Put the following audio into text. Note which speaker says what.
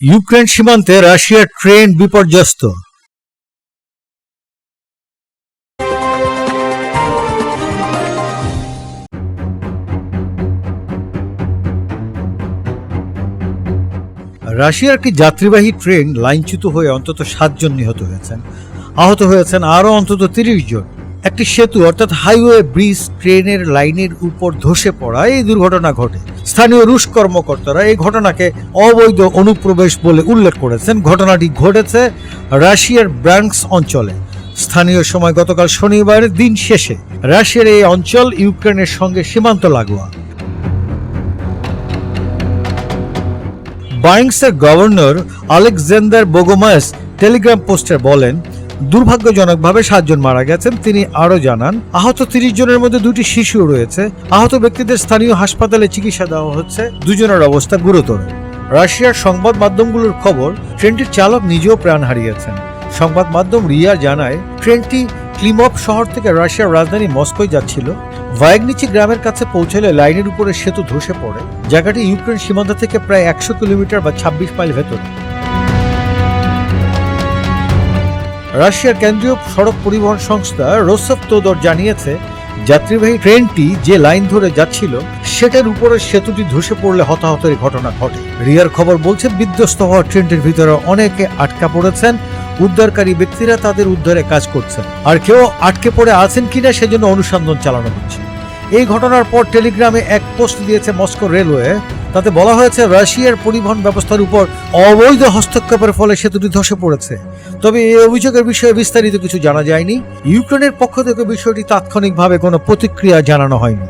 Speaker 1: Ukraine সীমান্তে রাশিয়ার train বিপর্যস্ত। রাশিয়ার একটি যাত্রীবাহী ট্রেন লাইনচ্যুত হয়ে অন্তত সাতজন নিহত হয়েছেন। আহত হয়েছেন আরও অন্তত তিরিশ জন। একটি সেতু, অর্থাৎ হাইওয়ে, ব্রিজ, ট্রেনের লাইনের উপর ধসে পড়ায় এই দুর্ঘটনা ঘটে। স্থানীয় রুশ কর্মকর্তারা এই ঘটনাকে অবৈধ অনুপ্রবেশ বলে উল্লেখ করেছেন। ঘটনাটি ঘটেছে রাশিয়ার ব্র্যাঙ্কস অঞ্চলে। স্থানীয় সময় গতকাল শনিবার দিন শেষে রাশিয়ার এই অঞ্চল ইউক্রেনের সঙ্গে সীমান্ত লাগোয়া। বাইংসের governor Alexander Bogomaz Telegram post বলেন দুর্ভাগ্যজনকভাবে সাতজন মারা গেছেন। তিনি আরও জানান, আহত তিরিশ জনের মধ্যে দুটি শিশুও রয়েছে। আহত ব্যক্তিদের স্থানীয় হাসপাতালে চিকিৎসা দেওয়া হচ্ছে। দুজনের অবস্থা গুরুতর। রাশিয়ার সংবাদ মাধ্যমগুলোর খবর, ট্রেনটির চালক নিজেও প্রাণ হারিয়েছেন। সংবাদ মাধ্যম রিয়া জানায়, ট্রেনটি ক্লিমপ শহর থেকে রাশিয়ার রাজধানী মস্কোয় যাচ্ছিল। ভায়াগনিচি গ্রামের কাছে পৌঁছলে লাইনের উপরে সেতু ধসে পড়ে। জায়গাটি ইউক্রেন সীমান্ত থেকে প্রায় একশো কিলোমিটার বা ছাব্বিশ মাইল ভেতরে। রাশিয়ার কেন্দ্রীয় সড়ক পরিবহন সংস্থা রোসফ তোদর জানিয়েছে, যাত্রীবাহী ট্রেনটি যে লাইন ধরে যাচ্ছিল, সেটার উপরে সেতুটি ধসে পড়লে হতাহতের ঘটনা ঘটে। রিয়ার খবর বলছে, বিধ্বস্ত হওয়া ট্রেনটির ভিতরে অনেকে আটকা পড়েছেন। উদ্ধারকারী ব্যক্তিরা তাদের উদ্ধারে কাজ করছেন। আর কেউ আটকে পড়ে আছেন কিনা সেজন্য অনুসন্ধান চালানো হচ্ছে। এই ঘটনার পর টেলিগ্রামে এক পোস্ট দিয়েছে মস্কো রেলওয়ে তাতে বলা হয়েছে, রাশিয়ার পরিবহন ব্যবস্থার উপর অবৈধ হস্তক্ষেপের ফলে সেতুটি ধসে পড়েছে। তবে এই অভিযোগের বিষয়ে বিস্তারিত কিছু জানা যায়নি। ইউক্রেনের পক্ষ থেকে বিষয়টি তাৎক্ষণিকভাবে কোনো প্রতিক্রিয়া জানানো হয়নি।